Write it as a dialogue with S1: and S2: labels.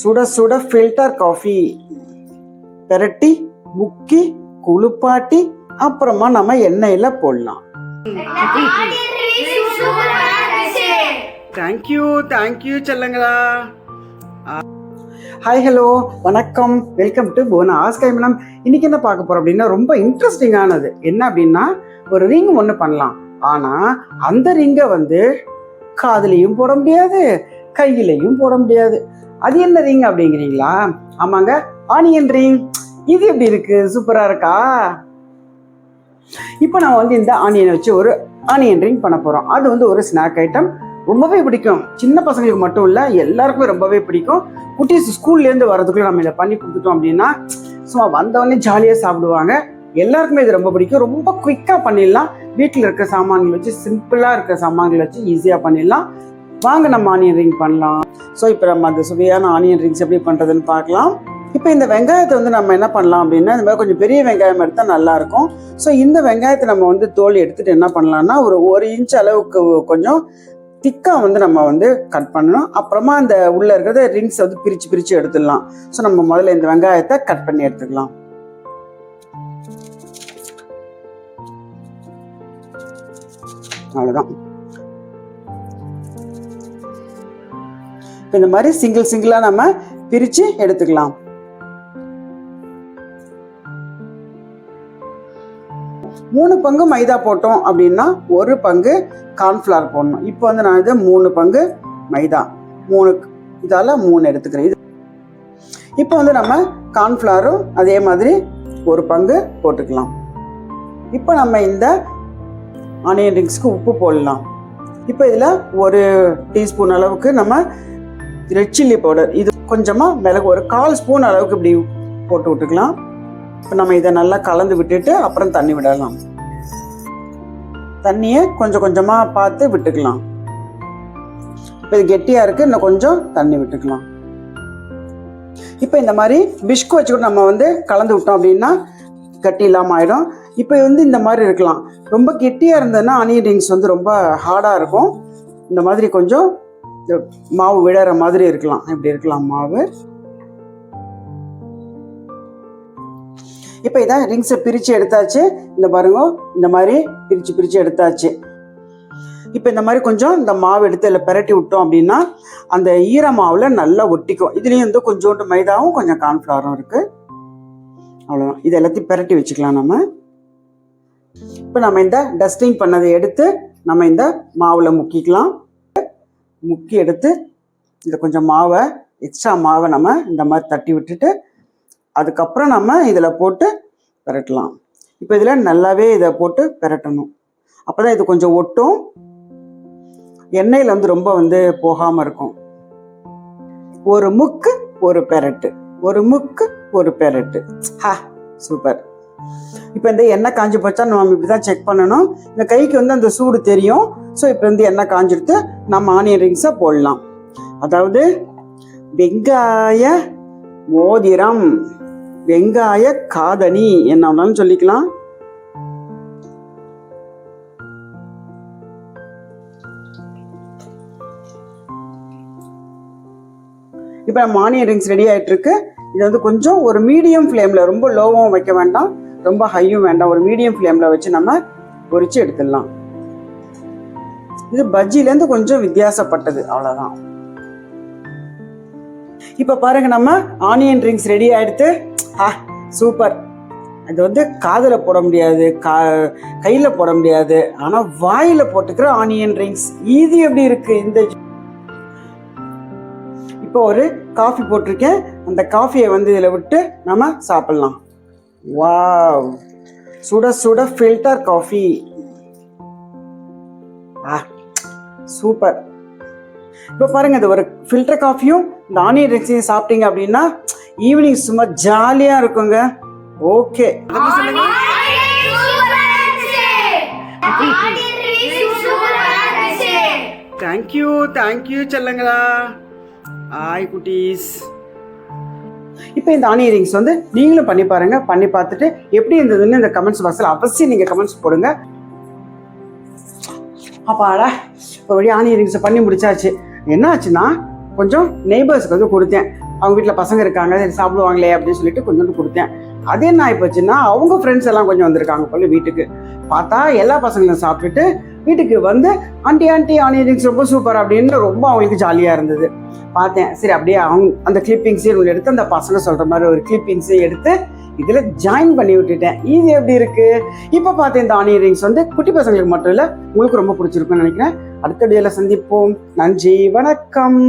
S1: சுட சுட filter coffee பெரட்டி முக்கி குளிப்பாட்டி அப்புறமா நம்ம எண்ணெயில் போடலாம். தேங்க்யூ தேங்க்யூ செல்லங்களா. ஹாய் ஹலோ வணக்கம். வெல்கம் டு போனா ஆஸ்காய் மேடம் இன்னைக்கு என்ன பார்க்க போறோம் அப்படின்னா ரொம்ப இன்ட்ரெஸ்டிங்கானது என்ன அப்படின்னா ஒரு ரிங் ஒன்று பண்ணலாம். ஆனால் அந்த ரிங்கை வந்து காதுலேயும் போட முடியாது கையிலையும் போட முடியாது. அது என்ன ரிங் அப்படிங்கிறீங்களா? ஆமாங்க. ஆனியன் ரிங் இது எப்படி இருக்கு? சூப்பராக இருக்கா? இப்போ நான் வந்து இந்த ஆனியனை வச்சு ஒரு ஆனியன் ரிங் பண்ண போகிறோம் அது வந்து ஒரு ஸ்நாக் ஐட்டம் ரொம்பவே பிடிக்கும். சின்ன பசங்களுக்கு மட்டும் இல்லை எல்லாருக்குமே ரொம்பவே பிடிக்கும். குட்டீஸ் ஸ்கூல்லேருந்து வரதுக்குள்ள நம்ம இதை பண்ணி கொடுத்துட்டோம் அப்படின்னா சும்மா வந்தவொடனே ஜாலியாக சாப்பிடுவாங்க. எல்லாருக்குமே இது ரொம்ப பிடிக்கும். ரொம்ப குயிக்காக பண்ணிடலாம். வீட்டில் இருக்க சாமான்கள் வச்சு சிம்பிளாக இருக்க சாமான்கள் வச்சு ஈஸியாக பண்ணிடலாம். வாங்க நம்ம ஆனியன் ரிங் பண்ணலாம். ஸோ இப்போ நம்ம அந்த சுவையான ஆனியன் ரிங்ஸ் எப்படி பண்ணுறதுன்னு பார்க்கலாம். இப்போ இந்த வெங்காயத்தை வந்து நம்ம என்ன பண்ணலாம் அப்படின்னா இந்த மாதிரி கொஞ்சம் பெரிய வெங்காயம் எடுத்தால் நல்லாயிருக்கும் ஸோ இந்த வெங்காயத்தை நம்ம வந்து தோல் எடுத்துகிட்டு என்ன பண்ணலாம்னா ஒரு ஒரு இன்ச் அளவுக்கு கொஞ்சம் திக்காக வந்து நம்ம வந்து கட் பண்ணணும். அப்புறமா அந்த உள்ளே இருக்கிறத ரிங்ஸ் வந்து பிரித்து பிரித்து எடுத்துடலாம். ஸோ நம்ம முதல்ல இந்த வெங்காயத்தை கட் பண்ணி எடுத்துக்கலாம். அவ்வளோதான் இப்போ இந்த மாதிரி சிங்கிள் சிங்கிளாக நம்ம பிரித்து எடுத்துக்கலாம். மூணு பங்கு மைதா போட்டோம் அப்படின்னா ஒரு பங்கு கார்ன்ஃப்ளவர் போடணும். இப்போ வந்து நான் இது மூணு பங்கு மைதா மூணு இதால் மூணு எடுத்துக்கிறேன். இது இப்போ வந்து நம்ம கார்ன்ஃப்ளவரும் அதே மாதிரி ஒரு பங்கு போட்டுக்கலாம். இப்போ நம்ம இந்த ஆனியன் ரிங்ஸ்க்கு உப்பு போடலாம். இப்போ இதில் ஒரு டீஸ்பூன் அளவுக்கு நம்ம ரெட் சில்லி பவுடர் இது கொஞ்சமாக மிளகு ஒரு கால் ஸ்பூன் அளவுக்கு இப்படி போட்டு விட்டுக்கலாம். இப்போ நம்ம இதை நல்லா கலந்து விட்டுட்டு அப்புறம் தண்ணி விடலாம். தண்ணியை கொஞ்சம் கொஞ்சமாக பார்த்து விட்டுக்கலாம். இப்போ இது கெட்டியாக இருக்குது இன்னும் கொஞ்சம் தண்ணி விட்டுக்கலாம். இப்போ இந்த மாதிரி பிஸ்கு வச்சு கூட நம்ம வந்து கலந்து விட்டோம் அப்படின்னா கட்டி இல்லாமல் ஆயிடும். இப்போ வந்து இந்த மாதிரி இருக்கலாம். ரொம்ப கெட்டியாக இருந்ததுன்னா ஆனியன் ரிங்ஸ் வந்து ரொம்ப ஹார்டாக இருக்கும். இந்த மாதிரி கொஞ்சம் மாவு விழற மாதிரி இருக்கலாம். இப்படி இருக்கலாம் மாவு. இப்போ இதான் ரிங்ஸை பிரித்து எடுத்தாச்சு. இந்த பாருங்க இந்த மாதிரி பிரித்து பிரித்து எடுத்தாச்சு. இப்போ இந்த மாதிரி கொஞ்சம் இந்த மாவு எடுத்து இதில் பிரட்டி விட்டோம் அப்படின்னா அந்த ஈர மாவில் நல்லா ஒட்டிக்கும். இதுலேயும் வந்து கொஞ்சோண்டு மைதாவும் கொஞ்சம் கார்ன்ஃப்ளவரும் இருக்குது அவ்வளோதான் இது எல்லாத்தையும் பிரட்டி வச்சுக்கலாம் நம்ம. இப்போ நம்ம இந்த டஸ்டிங் பண்ணதை எடுத்து நம்ம இந்த மாவில் முக்கிக்கலாம். முக்கி எடுத்து இந்த கொஞ்சம் மாவை எக்ஸ்ட்ரா மாவை நம்ம இந்த மாதிரி தட்டி விட்டுட்டு அதுக்கப்புறம் நம்ம இதில் போட்டு பெரட்டலாம். இப்போ இதில் நல்லாவே இதை போட்டு பெரட்டணும். அப்போ தான் இது கொஞ்சம் ஒட்டும். எண்ணெயில் வந்து ரொம்ப வந்து போகாமல் இருக்கும். ஒரு முக்கு ஒரு பெரட்டு. ஒரு முக்கு ஒரு பெரட்டு. ஹா சூப்பர். இப்போ இந்த எண்ணெய் காஞ்சி போச்சா நம்ம இப்படி தான் செக் பண்ணணும். இந்த கைக்கு வந்து அந்த சூடு தெரியும். ஸோ இப்போ வந்து எண்ணெய் காஞ்சிடுத்து நம்ம ஆனியன் ரிங்ஸை போடலாம். அதாவது வெங்காய மோதிரம் வெங்காய காதணி என்ன வேணாலும் சொல்லிக்கலாம். இப்போ நம்ம ஆனியன் ரிங்ஸ் ரெடி ஆயிட்டு இருக்கு இது வந்து கொஞ்சம் ஒரு மீடியம் ஃப்ளேமில் ரொம்ப லோவும் வைக்க வேண்டாம் ரொம்ப ஹையும் வேண்டாம். ஒரு மீடியம் ஃப்ளேமில் வச்சு நம்ம பொறிச்சு எடுத்துடலாம். இது பஜ்ஜிலேருந்து கொஞ்சம் வித்தியாசப்பட்டது அவ்வளோதான் இப்போ பாருங்க நம்ம ஆனியன் ரிங்ஸ் ரெடி ஆயிடுத்து ஆ சூப்பர் அது வந்து காதில் போட முடியாது கா கையில் போட முடியாது. ஆனால் வாயில் போட்டுக்கிற ஆனியன் ரிங்ஸ் இது எப்படி இருக்குது இந்த இப்போ ஒரு காஃபி போட்டிருக்கேன். அந்த காஃபியை வந்து இதில் விட்டு நம்ம சாப்பிட்லாம். வாவ். சுட சுட ஃபில்டர் காஃபி ஆ சூப்பர். இப்போ பாருங்க இது ஒரு ஃபில்டர் காஃபியும் இந்த ஆனியன் ரிங்ஸையும் சாப்பிட்டீங்க அப்படின்னா ஈவினிங் சும்மா ஜாலியாக இருக்குங்க. Okay. Thank you thank you செல்லங்களா. ஆய் குட்டீஸ் இப்போ இந்த ஆனி இயரிங்ஸ் வந்து நீங்களும் பண்ணி பாருங்க. பண்ணி பார்த்துட்டு எப்படி இருந்ததுன்னு இந்த கமெண்ட்ஸ் பாக்ஸில் அவசியம் நீங்கள் கமெண்ட்ஸ் போடுங்க. அப்பாடா இப்போ வழி ஆனி ரிங்ஸை பண்ணி முடிச்சாச்சு. என்ன ஆச்சுன்னா கொஞ்சம் நெய்பர்ஸ்க்கு வந்து கொடுத்தேன். அவங்க வீட்டில் பசங்க இருக்காங்க சரி சாப்பிடுவாங்களே அப்படின்னு சொல்லிட்டு கொஞ்சோண்டு கொடுத்தேன். அது என்ன ஆயிப்போச்சுன்னா அவங்க ஃப்ரெண்ட்ஸ் எல்லாம் கொஞ்சம் வந்திருக்காங்க போல வீட்டுக்கு. பார்த்தா எல்லா பசங்களும் சாப்பிட்டுட்டு வீட்டுக்கு வந்து ஆண்டி ஆண்டி ஆனியரிங்ஸ் ரொம்ப சூப்பர் அப்படின்னு ரொம்ப அவங்களுக்கு ஜாலியாக இருந்தது. பார்த்தேன். சரி அப்படியே அவங்க அந்த கிளிப்பிங்ஸையும் எடுத்து அந்த பசங்க சொல்கிற மாதிரி ஒரு கிளிப்பிங்ஸையும் எடுத்து இதில் ஜாயின் பண்ணி விட்டுட்டேன். இது எப்படி இருக்குது இப்போ பார்த்தேன் இந்த ஆனியன் ரிங்ஸ் வந்து குட்டி பசங்களுக்கு மட்டும் இல்லை உங்களுக்கு ரொம்ப பிடிச்சிருக்குன்னு நினைக்கிறேன். அடுத்த வீடியோவில் சந்திப்போம். நன்றி வணக்கம்.